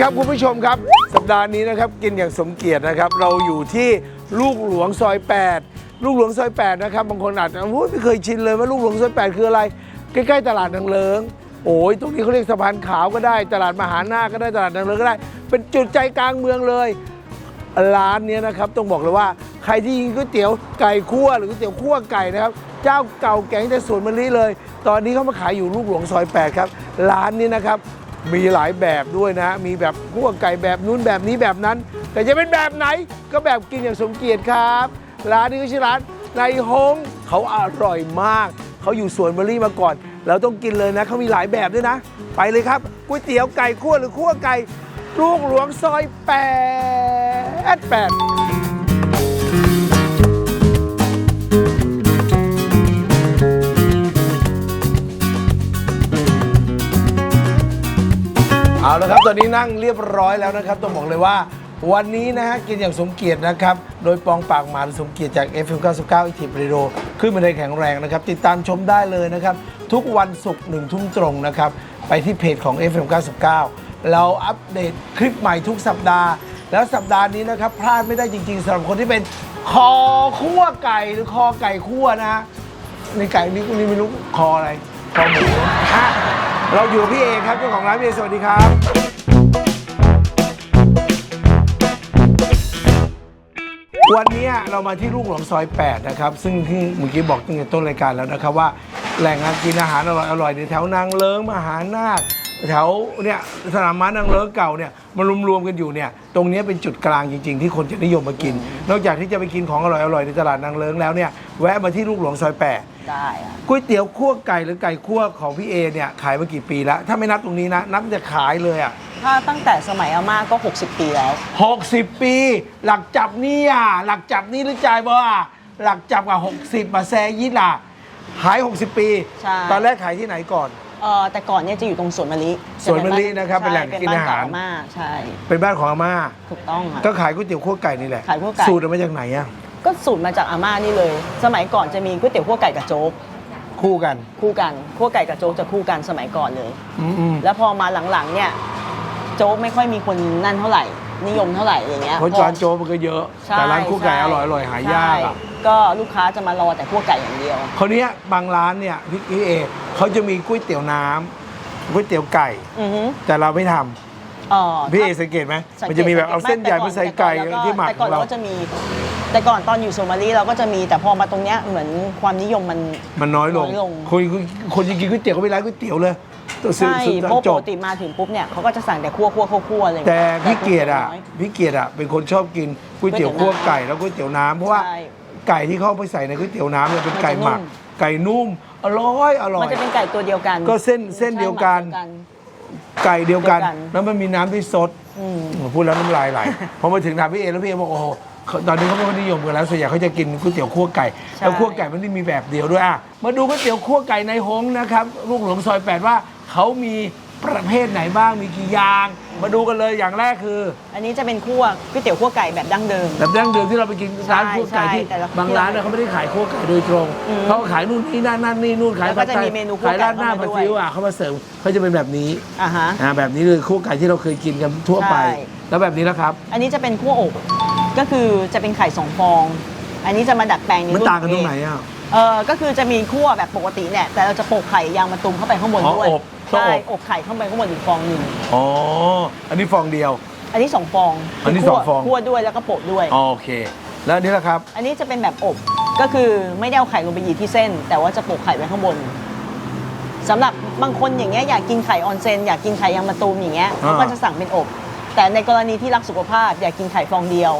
ครับคุณผู้ชมครับ สัปดาห์นี้นะครับกินอย่างสมเกียรตินะครับ เราอยู่ที่ลูกหลวงซอย 8 ลูกหลวงซอย 8 นะครับบางคนอาจจะโอ้ยไม่เคยชินเลยว่าลูกหลวงซอย 8 คืออะไร ใกล้ๆตลาดนางเลิงโอ้ยตรงนี้เขาเรียกสะพานขาวก็ได้ ตลาดมหาหนาก็ได้ตลาดนางเลิงก็ได้ เป็นจุดใจกลางเมืองเลย ร้านเนี้ยนะครับต้องบอกเลยว่าใครที่กินก๋วยเตี๋ยวไก่คั่วหรือก๋วยเตี๋ยวคั่วไก่นะครับเจ้าเก่าแก่งแต่สวนมะลิเลย ตอนนี้เขามาขายอยู่ลูกหลวงซอย 8 ครับ ร้านนี้นะครับ มีหลายแบบด้วยนะมีแบบคั่วไก่แบบนู้นแบบนี้แบบนั้น แต่จะเป็นแบบไหนก็แบบกินอย่างสมเกียรติครับ ร้านนี้ก็ชื่อร้านในฮงเขาอร่อยมาก เขาอยู่สวนเบอร์มาก่อน เราต้องกินเลยนะเขามีหลายแบบด้วยนะ ไปเลยครับก๋วยเตี๋ยวไก่คั่วหรือคั่วไก่ลูกหลวงซอย8 8 เอาละครับ ตอนนี้นั่งเรียบร้อยแล้วนะครับ ต้องบอกเลยว่า วันนี้นะฮะกินอย่างสมเกียรตินะครับ โดยปองปากหมาหรือสมเกียรติจาก FM 99อิทิปริโดขึ้นมาได้แข็งแรงนะครับ ติดตามชมได้เลยนะครับ ทุกวันศุกร์หนึ่งทุ่มตรงนะครับ ไปที่เพจของ FM 99 เราอัปเดตคลิปใหม่ทุกสัปดาห์ แล้วสัปดาห์นี้นะครับพลาดไม่ได้จริงๆสำหรับคนที่เป็นคอคั่วไก่หรือคอไก่คั่วนะฮะในไก่นี้คุณนี่ไม่รู้คออะไรคอหมูอะ เราอยู่พี่เอกครับเจ้าของร้านพี่เอสวัสดีครับ วันนี้เรามาที่ลูกหลวงซอย 8 นะครับ ซึ่งที่เมื่อกี้บอกตั้งแต่ต้นรายการแล้วนะครับว่า แหล่งกินอาหารอร่อยอร่อยในแถวนางเลิ้งมหานาค แถวเนี่ยสนามม้านางเลิ้งเก่าเนี่ยมารวมๆกันอยู่เนี่ยตรงนี้เป็นจุดกลางจริง ๆ ที่คนจะนิยมมากิน นอกจากที่จะไปกินของอร่อยอร่อยในตลาดนางเลิ้งแล้วเนี่ยแวะมาที่ลูกหลวงซอย8ได้อะก๋วยเตี๋ยวคั่วไก่หรือไก่คั่วของพี่เอเนี่ยขายมากี่ปีแล้ว ถ้าไม่นับตรงนี้นะ นับจะขายเลยอะถ้าตั้งแต่สมัยอาม่าก็ 60 ปีแล้ว 60 ปี หลักจับนี่อะหลักจับนี่หรือจ่ายบ่อะหลักจับกับ60 มาแซยิดล่ะขาย 60 ปี ใช่ ตอนแรกขายที่ไหนก่อน เออแต่ก่อนเนี่ยจะอยู่ตรงสวนมะลิสวนมะลินะครับเป็นแหล่งกินอาหาร ใช่เป็นบ้นเก่อาม่าใช่ เป็นบ้านของอาม่า ถูกต้องค่ะ ก็ขายก๋วยเตี๋ยวคั่วไก่นี่แหละขายคั่วไก่ สูตรเอามาจากไหนอะก็สูตรมาจากอาม่านี่เลย สมัยก่อนจะมีก๋วยเตี๋ยวคั่วไก่กับโจ๊กคู่กันคู่กันคั่วไก่กับโจ๊กจะคู่กันสมัยก่อนเลย อืม แล้วพอมาหลังๆเนี่ยโจ๊กไม่ค่อยมีคนนั่นเท่าไหร่ นิยมเท่าไหร่อย่างเงี้ๆยเพราะพอร้านโจ๊กมันก็เยอะ ใช่แต่ร้านคั่วไก่อร่อยอร่อยหายากอะใช่ก็ลูกค้าจะมารอแต่คั่วไก่อย่างเดียว คราวเนี้ยบางร้านเนี่ยพี่พี่เอเขาจะมีก๋วยเตี๋ยวน้ำก๋วยเตี๋ยวไก่ อือฮึแต่เราไม่ทำเอ่อพี่เอถ้าสังเกตไหมสังกตมันจะมีแบบเอาเส้นใหญ่มาใส่ไก่แต่อนที่หมักแต่ขก่ออนงเราเราก็จะมี แต่ก่อนตอนอยู่โซมาลีเราก็จะมีแต่พอมาตรงเนี้ยเหมือนความนิยมมัน มันน้อยลงน้อยลง คนคนจริงๆก๋วยเตี๋ยวก็ไม่ร้านก๋วยเตี๋ยวเลย ตัวซื้อใช่ซื้อเพราะจปบกติมาถึงปุ๊บเนี่ยเขาก็จะสั่งแต่คั่วคั่วคั่วคั่วอะไรอย่างแต่เงี้ยพี่เกียรติอะน้ยพี่เกียรติอะเป็นคนชอบกินก๋วยเตี๋ยวก๋วยเตี๋คั่วยวน้ำไก่แล้วก๋วยเตี๋ยวน้ำเพราะว่า ใช่ ไก่ที่เขาเอาไปใส่ในก๋วยเตี๋ยวน้ำเนี่ยเป็นไก่หมัก มันจะนุ่ม ไก่นุ่ม อร่อยอร่อมันยจะเป็นไก่ตัวเดียวกันก็เส้นเส้นเดียวกัน ใช่หมัไก่เดียวกัน เดียวกัน แล้วมันมีน้ำที่ซดอืม พูดแล้วน้ำลายไหล พอมาถึงถามพี่เอแล้วพี่เอบอกโอ้โหเขาตอนนี้เขาไม่ค่อยนิยมกันแล้วส่วนใหญ่เขาจะกินก๋วยเตี๋ยวคั่วไก่ใช่ แล้วคั่วไก่มันไม่ได้มีแบบเดียวด้วยอะมาดูก๋วยเตี๋ยวคั่วไก่ในฮงนะครับลูกหลวงซอยแปดว่า เขามีประเภทไหนบ้างมีกี่อย่าง มาดูกันเลยอย่างแรกคือ อันนี้จะเป็นคั่วก๋วยเตี๋ยวคั่วไก่แบบดั้งเดิม แบบดั้งเดิมที่เราไปกินร้านคั่วไก่ที่ ใช่แต่ละบางร้านเนี่ยเขาไม่ได้ขายคั่วไก่โดยตรงอืมเขาขายนู่นนี่นั่นนั่นนี่นู่นขายแล้วก็ผัดไทยจะมีเมนูคั่วขายราดหน้าไก่ผัดเข้ามาด้วย ซีอิ๊วอะเขามาเสิร์ฟเขาจะเป็นแบบนี้อ่าฮะ อ่าแบบนี้เลยคั่วไก่ที่เราเคยกินกันทั่วไป ใช่ แล้วแบบนี้นะครับ อันนี้จะเป็นคั่วอกก็คือจะเป็นไข่สองฟอง อันนี้จะมาดัดแปลงในมันรุ่ต่างกันตรงไหนอะ เออก็คือจะมีคั่วแบบปกติเนี่ยแต่เราจะโปะไข่ยางมะตูมเข้าไปข้างบนอ๋อด้วย อบ ต้องใช่อบอบไข่เข้าไปข้างบนอีกฟองหนึ่งอ๋อ อันนี้ฟองเดียว อันนี้สองฟองอันนี้คั่วสองฟอง คั่วด้วยแล้วก็โปะด้วย อ๋อโอเค แล้วอันนี้ล่ะครับ อันนี้จะเป็นแบบอบก็คือไม่ได้เอาไข่ลงไปยีที่เส้น แต่ว่าจะโปะไข่ไว้ข้างบนสำหรับบางคนอย่างเงี้ยอยากกินไข่ออนเซนอยากกินไข่ยางมะตูมอย่างเงี้ยเขาก็จะสั่งเป็นอบ แต่ในกรณีที่รักสุขภาพอยากกินไข่ฟองเดียว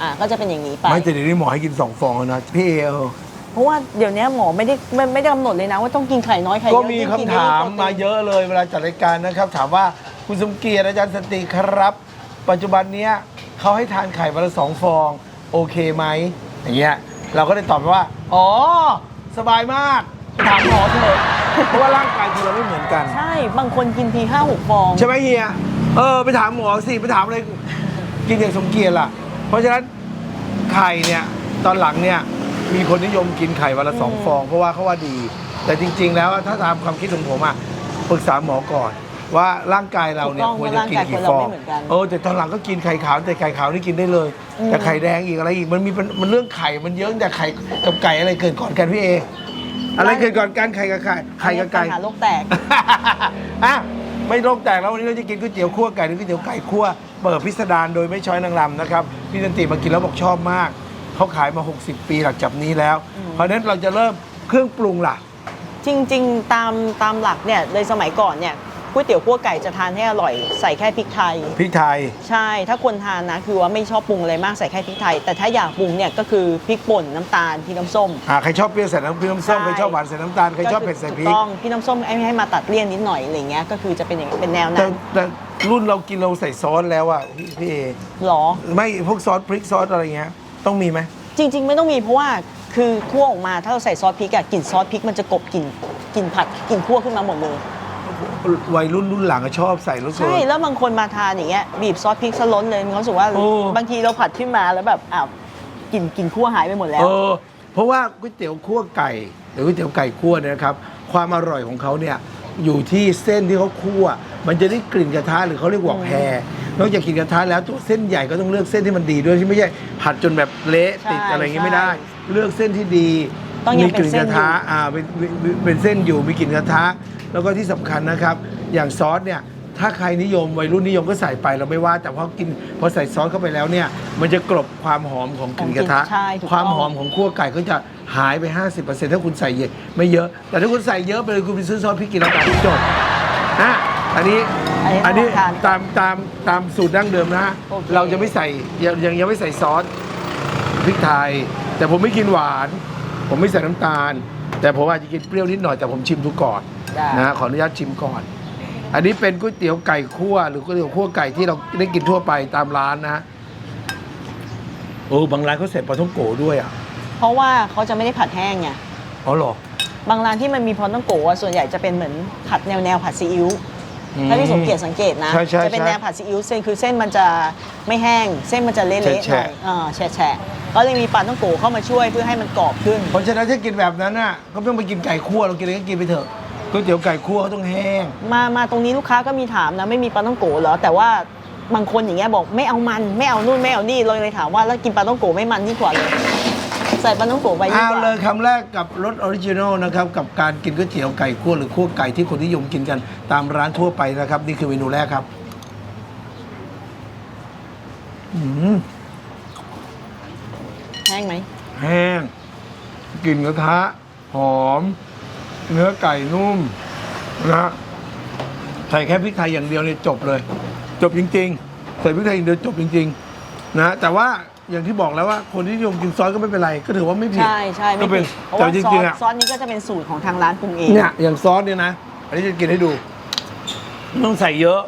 อ่าก็จะเป็นอย่างนี้ไปไม่แต่เดี๋ยวนี้หมอให้กินสองฟองแล้วนะพี่เออ เพราะว่าเดี๋ยวนี้หมอไม่ได้ไม่ไม่ได้กำหนดเลยนะ ว่าต้องกินไข่น้อยไข่เยก็อะมียิ่งคำกินถามยิ่งโปรตีนมาเยอะเลยเวลาจัดรายการนะครับ ถามว่าคุณสมเกียรติอาจารย์สติครับ ปัจจุบันเนี้ยเขาให้ทานไข่วันละสองฟอง โอเคไหมอย่างเงี้ยเราก็ได้ตอบไปว่า อ๋อ สบายมากถามหมอเถอะเพราะว่าร่างกายคนเราไม่เหมือนกัน ใช่บางคนกินทีห้าหกฟอง ใช่ไหมเฮีย เออ ไปถามหมอสิ ไปถามอะไรกินอย่างสมเกียรติล่ะ เพราะฉะนั้นไข่เนี่ย ตอนหลังเนี่ย มีคนนิยมกินไข่วันละสองอืมฟอง เพราะว่าเขาว่าดี แต่จริง ๆ แล้วถ้าตามความคิดของผมอะปรึกษาหมอก่อน ว่าร่างกายเราเนี่ยถูกต้องควรจะกินกี่ว่าร่างกายคนเราฟองไม่เหมือนกันเออแต่ตอนหลังก็กินไข่ขาวแต่ไข่ขาวนี่กินได้เลย อืม แต่ไข่แดงอีกอะไรอีกมันมีเป็นมันเรื่องไข่มันเยอะแต่ไข่กับไก่อะไรเกิดก่อนกันพี่เออะไรเกิดก่อนกันไข่กับไข่ไข่กับไก่ปัญหาโรคแตก อะไม่โรคแตกแล้ววันนี้เราจะกินก๋วยเตี๋ยวคั่วไก่หรือก๋วยเตี๋ยวไก่คั่วเปิดพิสดารโดยไม่ช้อยนางรำนะครับพี่สันติมากินแล้วบอกชอบมาก เขาขายมา 60 ปีหลังจากนี้แล้ว เพราะฉะนั้นเราจะเริ่มเครื่องปรุงล่ะ จริง ๆ ตามตามหลักเนี่ยเลยสมัยก่อนเนี่ยก๋วยเตี๋ยวคั่วไก่จะทานให้อร่อยใส่แค่พริกไทย พริกไทย ใช่ถ้าคนทานนะคือว่าไม่ชอบปรุงอะไรมากใส่แค่พริกไทย แต่ถ้าอยากปรุงเนี่ยก็คือพริกป่นน้ำตาลพริกน้ำส้ม อ่าใครชอบเปรี้ยวใส่น้ำพริกน้ำส้มใช่ใครชอบหวานใส่น้ำตาลใครชอบเผ็ดใส่พริถูกต้องพี่น้ำส้มให้ให้มาตัดเลี่ยนนิดหน่อยอะไรเงี้ยก็คือจะเป็นอย่างเป็นแนวแต่นั้นแต่รุ่นเรากินเราใส่ซอสแล้วอะพี่พี่เอหรอ ไม่พวกซอสพริกซอสอะไรเงี้ย ต้องมีไหม จริง ๆ ไม่ต้องมีเพราะว่าคือคั่วออกมาถ้าเราใส่ซอสพริกอะกลิ่นซอสพริกมันจะกลบกลิ่นกลิ่นผัดกลิ่นคั่วขึ้นมาหมดเลย วัยรุ่นรุ่นหลังก็ชอบใส่แล้วเกิใช่นแล้วบางคนมาทานอย่างเงี้ยบีบซอสพริกซะล้นเลยมีความรู้สึกว่าโอ้ บางทีเราผัดขึ้นมาแล้วแบบอ้าวกลิ่นกลิ่นคั่วหายไปหมดแล้เอวอเพราะว่าก๋วยเตี๋ยวคั่วไก่หรือก๋วยเตี๋ยวไก่คั่วเนี่ยนะครับ ความอร่อยของเขาเนี่ยอยู่ที่เส้นที่เขาคั่ว มันจะได้กลิ่นกระทะหรือเขาเรียกว่าแพร นอกจากกลิ่นกระทะแล้วตัวเส้นใหญ่ก็ต้องเลือกเส้นที่มันดีด้วยที่ไม่ใช่ผัดจนแบบเละใช่ติดอะไรอย่างงี้ไม่ได้ใช่เลือกเส้นที่ดีต้องยังมีกลิ่นเป็นเส้กนระอยู่ทะอ่าเป็นเป็นเป็นเส้นอยู่มีกลิ่นกระทะ แล้วก็ที่สำคัญนะครับ อย่างซอสเนี่ยถ้าใครนิยมวัยรุ่นนิยมก็ใส่ไปเราไม่ว่า แต่พอกินพอใส่ซอสเข้าไปแล้วเนี่ยมันจะกลบความหอมของกลิ่นกระทะใช่ถูกต้อง ความหอมของคั่วไก่ก็จะหายไป 50%ถ้าคุณใส่เยอะไม่เยอะ แต่ถ้าคุณใส่เยอะไปเลยคุณไปซื้อซอสพริกกินแล้วกันจบอะอันนี้ อันนี้อันนี้ทานตามตามตามสูตรดั้งเดิมนะฮะโอเค เราจะไม่ใส่ยังยังยังไม่ใส่ซอสพริกไทย แต่ผมไม่กินหวาน ผมไม่ใส่น้ำตาล แต่ผมอาจจะกินเปรี้ยวนิดหน่อยแต่ผมชิมดูก่อนได้นะฮะขออนุญาตชิมก่อน อันนี้เป็นก๋วยเตี๋ยวไก่คั่วหรือก๋วยเตี๋ยวคั่วไก่ที่เราได้กินทั่วไปตามร้านนะฮะโอ้บางร้านเขาใส่ปลาท่องโกด้วยอะเพราะว่าเขาจะไม่ได้ผัดแห้งไงอ๋อเหรอบางร้านที่มันมีพอต้องโกะอะส่วนใหญ่จะเป็นเหมือนผัดแนวแนวผัดซีอิ๊ว อืมถ้าพี่สมเกียรติสังเกตนะ ใช่ใช่จะเป็นใช่แนวผัดซีอิ๊วเส้นคือเส้นมันจะไม่แห้ง เส้นมันจะเละๆหน่อยแฉะอ่าแฉะๆก็เลยมีปลาต้องโกะเข้ามาช่วยเพื่อให้มันกรอบขึ้น เพราะฉะนั้นถ้ากินแบบนั้นน่ะก็ไม่ต้องไปกินไก่คั่วเรากินอะไรก็กินไปเถอะก๋วยเตี๋ยวไก่คั่วเขาต้องแห้ง มา มาตรงนี้ลูกค้าก็มีถามนะไม่มีปลาต้องโกะเหรอแต่ว่าบางคนอย่างเงี้ยบอกไม่เอามันไม่เอานู่นไม่เอานี่เลยเลยถามว่าแล้วกินปลาต้องโกะไม่มันยิ่งกว่าเลย ใส่ปลาต้องโกะไปยิ่งเอากว่า เลยคำแรกกับรสออริจินอลนะครับ กับการกินก๋วยเตี๋ยวไก่คั่วหรือคั่วไก่ที่คนนิยมกินกันตามร้านทั่วไปนะครับ นี่คือเมนูแรกครับอืมแห้งไหม แห้งกลิ่นกระทะ หอม เนื้อไก่นุ่มนะใส่แค่พริกไทยอย่างเดียวเนี่ยจบเลย จบจริง ๆ ใส่พริกไทยอย่างเดียวจบจริง ๆ นะแต่ว่า อย่างที่บอกแล้วว่าคนที่นิยมกินซอสก็ไม่เป็นไร ก็ถือว่าไม่ผิด ใช่ใช่ไม่ก็เป็ผินดเพราะแต่ว่าจซอริงสๆอะซอสนี้ก็จะเป็นสูตรของทางร้านปรุงเอง เนี่ยอย่างซอสเนี่ยนะ อันนี้จะกินให้ดูไม่ต้องใส่เยอะ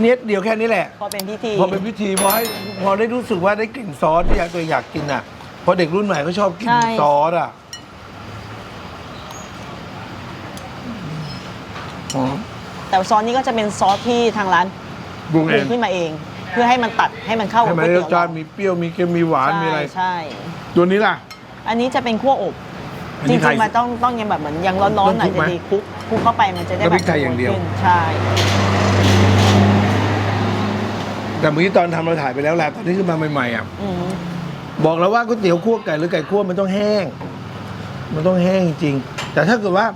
เน็ดเดียวแค่นี้แหละ พอเป็นพิธีพอเป็นพิธีพอให้พอได้รู้สึกว่าได้กลิ่นซอสที่อยากตัวเองอยากกินอะเพราะเด็กรุ่นใหม่เขาชอบกินซอสอะหอมแต่ซอสนี้ก็จะเป็นซอสที่ทางร้านปรุงปเอรุงงขึ้นมาเอง เพื่อให้มันตัดให้มันเข้าให้กับมันก๋วยได้รเตี๋สยวชาติมีเปรี้ยวมีเค็มมีหวานมีอะไรใช่ใช่ ตัวนี้ล่ะ อันนี้จะเป็นคั่วอบ อันจนี้ริไทยงๆ มันต้องต้องยังแบบเหมือนยังร้อนๆหน่อยต้องคลุกไหมจะดีคลุกคลุกเข้าไปมันจะได้แล้วแบพริบกไทยอย่างเดียว ขึ้นใช่ แต่เมื่อกี้ตอนทำเราถ่ายไปแล้วแหละตอนนี้ขึ้นมาใหม่ๆอะอืมบอกแล้วว่าก๋วยเตี๋ยวคั่วไก่หรือไก่คั่วมันต้องแห้ง มันต้องแห้งจริงๆแต่ถ้าเกิดว่า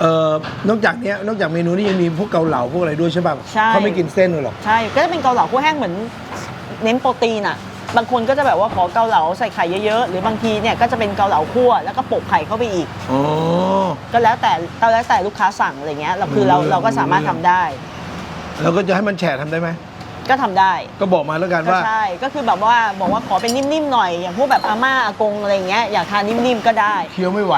เอ่อนอกจากเนี้ยนอกจากเมนูนี้ยังมีพวกเกาเหลาพวกอะไรด้วยใช่ป่ะใช่ เขาไม่กินเส้นเลยหรอก ใช่ก็จะเป็นเกาเหลาคั่วแห้งเหมือนเน้นโปรตีนอะ บางคนก็จะแบบว่าขอเกาเหลาใส่ไข่เยอะๆ หรือบางทีเนี่ยก็จะเป็นเกาเหลาคั่วแล้วก็โปะไข่เข้าไปอีก อ๋อ ก็แล้วแต่แล้วแต่ลูกค้าสั่งอะไรเงี้ยเราคือเราอืม เราก็สามารถทำได้ แล้วก็จะให้มันแฉะทำได้ไหม ก็ทำได้ ก็บอกมาแล้วกันก็ว่า ใช่ ก็คือแบบว่าบอกว่าขอเป็นนิ่มๆหน่อย อย่างพวกแบบอาม่าอากงอะไรเงี้ยอยากทานนิ่มๆก็ได้ เคี้ยวไม่ไหว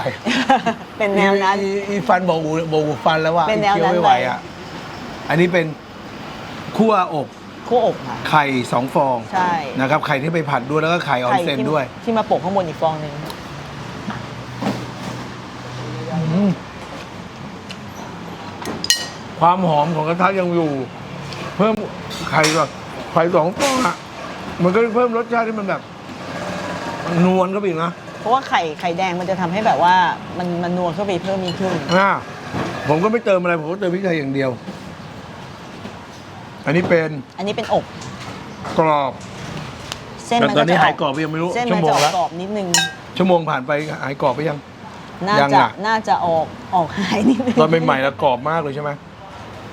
เป็นแนวนั้น อีอีอีฟันโบกหูโบกหูฟันแล้วว่าเป็นแนวเคี้ยวนั้นไม่ไหวเลยอะอันนี้เป็นคั่วอบคั่วอบค่ะ ไข่สองฟองใช่ นะครับไข่ที่ไปผัดด้วยแล้วก็ไข่ออนเซนที่ด้วย ที่มาโปะข้างบนอีกฟองหนึ่งอืมความหอมของกระทะยังอยู่ เพิ่มไข่ก่อนไข่สองฟองอะ มันก็เพิ่มรสชาติที่มันแบบ นวลก็ไปอีกนะเพราะว่าไข่ไข่แดงมันจะทำให้แบบว่ามันมันนัวเข้าไปเพิ่มมีกขึ้น อ่าผมก็ไม่เติมอะไร ผมก็เติมพริกไทยอย่างเดียว อันนี้เป็นอันนี้เป็นอบกรอบ เส้นแต่มันตอก็นนี้จะอหาอยกกรอบไปยังไม่รู้เส้นชั่มัวนโมจะงออกแล้วกรอบนิดนึงชั่วโมงผ่านไปหายกรอบไปยัง น่ายังจะอะน่าจะออกออกหายนิดนึงตอนใหม่ๆแล้วกรอบมากเลยใช่ไหม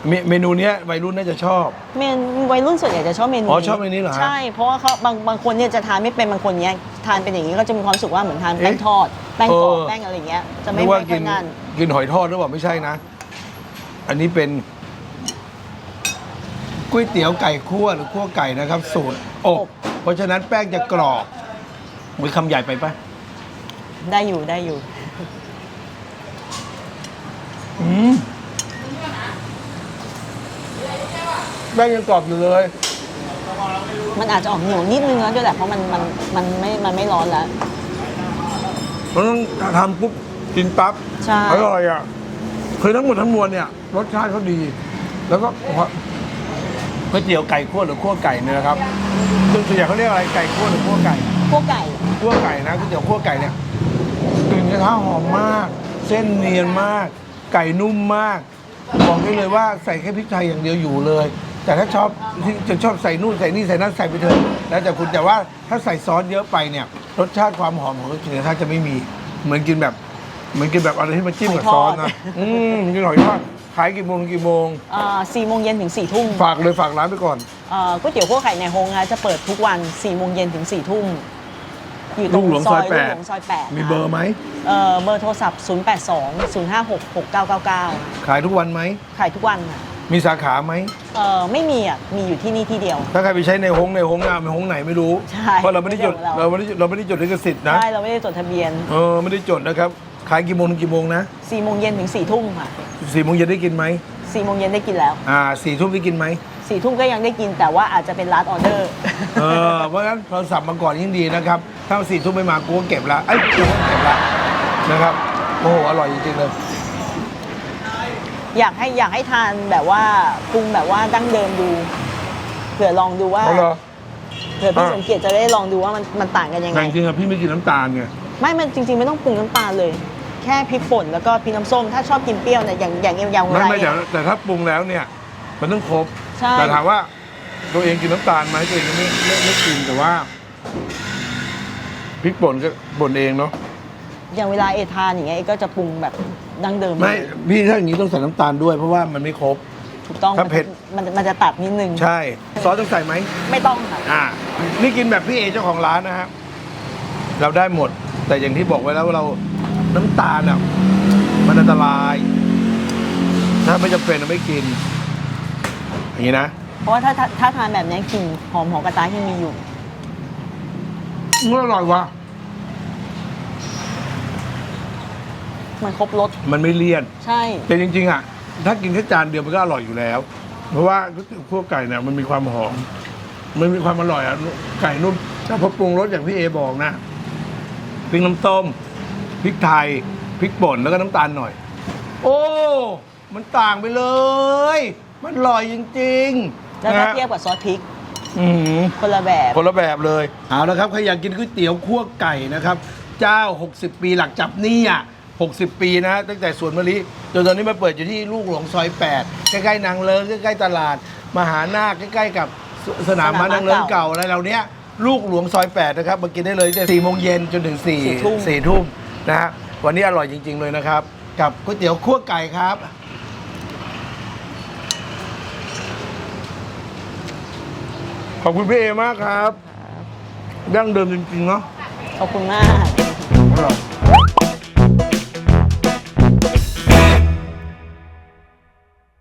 เมเมนูเนี้ยวัยรุ่นน่าจะชอบ เมนวัยรุ่นส่วนใหญ่จะชอบเมนูอ๋อชอบเมนูนี้เหรอฮะ ใช่ เพราะว่าเขาบางบางคนเนี่ยจะทานไม่เป็นบางคนเนี้ยทานเป็นอย่างนี้ก็จะมีความสุขว่าเหมือนทานแป้งเอ๊ะทอดแป้งกรอบเออแป้งอะไรอย่างเงี้ยจะไม่นึกว่าไม่กิค่อนยนั่นกินหอยทอดหรือเปล่าไม่ใช่นะ อันนี้เป็นก๋วยเตี๋ยวไก่คั่วหรือคั่วไก่นะครับ สูตรอบเพราะฉะนั้นแป้งจะกรอบมือคำใหญ่ไปปะได้อยู่ได้อยู่อืม แป้งยังกรอบอยู่เลย มันอาจจะออกเหนียวนิดนึงแล้วด้วยแหละเพราะมันมันมันไม่มันไม่ร้อนแล้ว มันต้องทำปุ๊บกินปั๊บใช่ อร่อยอะคือทั้งหมดทั้งมวลเนี่ย รสชาติเขาดี แล้วก็ก๋วยเตี๋ยวไก่คั่วหรือคั่วไก่เนี่ยนะครับซึ่งส่วนใหญ่เขาเรียกอะไรไก่คั่วหรือคั่วไก่พวกไก่คั่วไก่นะก๋วยเตี๋ยวคั่วไก่เนี่ยกลิ่นกระทะหอมมาก เส้นเนียนมาก ไก่นุ่มมากบอกได้เลยว่าใส่แค่พริกไทยอย่างเดียวอยู่เลย แต่ถ้าชอบที่จะชอบใส่นู่นใส่นี่ใส่นั่นใส่ไปเถอะแล้วแต่คุณแต่ว่าถ้าใส่ซอสเยอะไปเนี่ย รสชาติความหอมของกลิ่นกระทะจะไม่มี เหมือนกินแบบ เหมือนกินแบบอะไรที่มันจิ้มกับซอสนะอืมกินหอยทอดขายกี่โมงถึงกี่โมงสี่โมงเย็นถึงสี่ทุ่มฝากเลยฝากร้านไปก่อนเอ่อก๋วยเตี๋ยวพวกไก่ในโฮงนะจะเปิดทุกวัน4ี่โมงเย็นถึง4ี่ทุ่มอยู่ตรงลูกหลวงซอยแปลูกดหลวงซอยแปดมีเบอร์ไหมเอ่อเบอร์โทรศัพท์ 0 8 2 0 5 6 6 9 9 9 ขายทุกวันไหม ขายทุกวันค่ะ มีสาขาไหมเอ่อไม่มีอะ มีอยู่ที่นี่ที่เดียว ถ้าใครไปใช้ในห้องในห้องงานในห้องไหนไม่รู้ ใช่เพราะเราไม่ได้จดไม่ใช่ของเรา เราไม่ได้เราไม่ได้จดลิขสิทธิ์นะ ใช่เราไม่ได้จดทะเบียนเออไม่ได้จดนะครับ ขายกี่โมงถึงกี่โมงนะ4โมงเย็นถึง4ทุ่มค่ะสี่โมงเย็นได้กินไหม4โมงเย็นได้กินแล้วอ่าสี่ทุ่มได้กินไหม4ทุ่มก็ยังได้กินแต่ว่าอาจจะเป็นร้านออเดอร์ เออเพราะฉะนั้นเราสับมาก่อนยิ่งดีนะครับ ถ้าสี่ทุ่มไม่มากูก็เก็บละไอ้ยกูก็เก็บละนะครับโอ้โหอร่อยจริงๆเลย อยากให้อยากให้ทานแบบว่าปรุงแบบว่าดั้งเดิมดู เผื่อลองดูว่า เอาเหรอ เผื่อพี่อ่าสมเกียรติจะได้ลองดูว่ามันมันต่างกันยังไงแต่จริงๆอะพี่ไม่กินน้ำตาลไง ไม่มันจริง ๆ ไม่ต้องปรุงน้ำตาลเลย แค่พริกป่นแล้วก็พริกน้ำส้ม ถ้าชอบกินเปรี้ยวเนี่ยอย่างอย่างอย่างไม่ไร ไม่แต่แต่ถ้าปรุงแล้วเนี่ย มันต้องครบ ใช่ แต่ถามว่าตัวเองกินน้ำตาลไหมตัวเองก็ไม่ไม่ไม่กินแต่ว่าพริกป่นก็ป่นเองเนาะ อย่างเวลาเอทานอย่างเงี้ยเอก็จะปรุงแบบดั้งเดิมไม่พี่ถ้าอย่างนี้ต้องใส่น้ำตาลด้วยเพราะว่ามันไม่ครบ ถูกต้องถ้าเผ็ด มันมันจะตัดนิดนึง ใช่ ซอสต้องใส่ไหม ไม่ต้องค่ะ อ่า นี่กินแบบพี่เอเจ้าของร้านนะฮะ เราได้หมด แต่อย่างที่บอกไว้แล้วว่าเราน้ำตาลอะ มันอันตราย ถ้าไม่จำเป็นเราไม่กิน อย่างนี้นะ เพราะว่าถ้าถ้าถ้าทานแบบเนี้ยกลิ่นหอมของกระต่ายที่มีอยู่ มันอร่อยว่ะ มันครบรสมันไม่เลี่ยน ใช่ แต่จริงๆอะถ้ากินแค่จานเดียวมันก็อร่อยอยู่แล้ว เพราะว่าก๋วยเตี๋ยวคั่วไก่เนี่ยมันมีความหอม มันมีความอร่อยอะไก่นุ่มถ้าพอปรุงรสอย่างพี่เอบอกนะพริกน้ำส้มพริกไทยพริกป่นแล้วก็น้ำตาลหน่อย โอ้ มันต่างไปเลย มันอร่อยจริงๆแล้วถ้านะเทียบกับซอสพริก อืม คนละแบบ คนละแบบเลย เอาละครับ ใครอยากกินก๋วยเตี๋ยวคั่วไก่นะครับ เจ้า 60 ปีหลักจับนี่อะ 60 ปีนะตั้งแต่สวนมะลิจนตอนนี้มาเปิดอยู่ที่ลูกหลวงซอย 8 ใกล้ๆนางเลิงใกล้ๆตลาด มหานาคใกล้ๆกับสสนามม้านางเลิงเก่าอะไรเหล่านี้ลูกหลวงซอย 8 นะครับมากินได้เลยตั้งแต่4โมงเย็นจนถึง4สี่ทุ่ม 4ทุ่มนะฮะวันนี้อร่อยจริง ๆ เลยนะครับ กับก๋วยเตี๋ยวคั่วไก่ครับ ขอบคุณพี่เอมากครับดั้งเดิมจริงๆเนาะขอบคุณมาก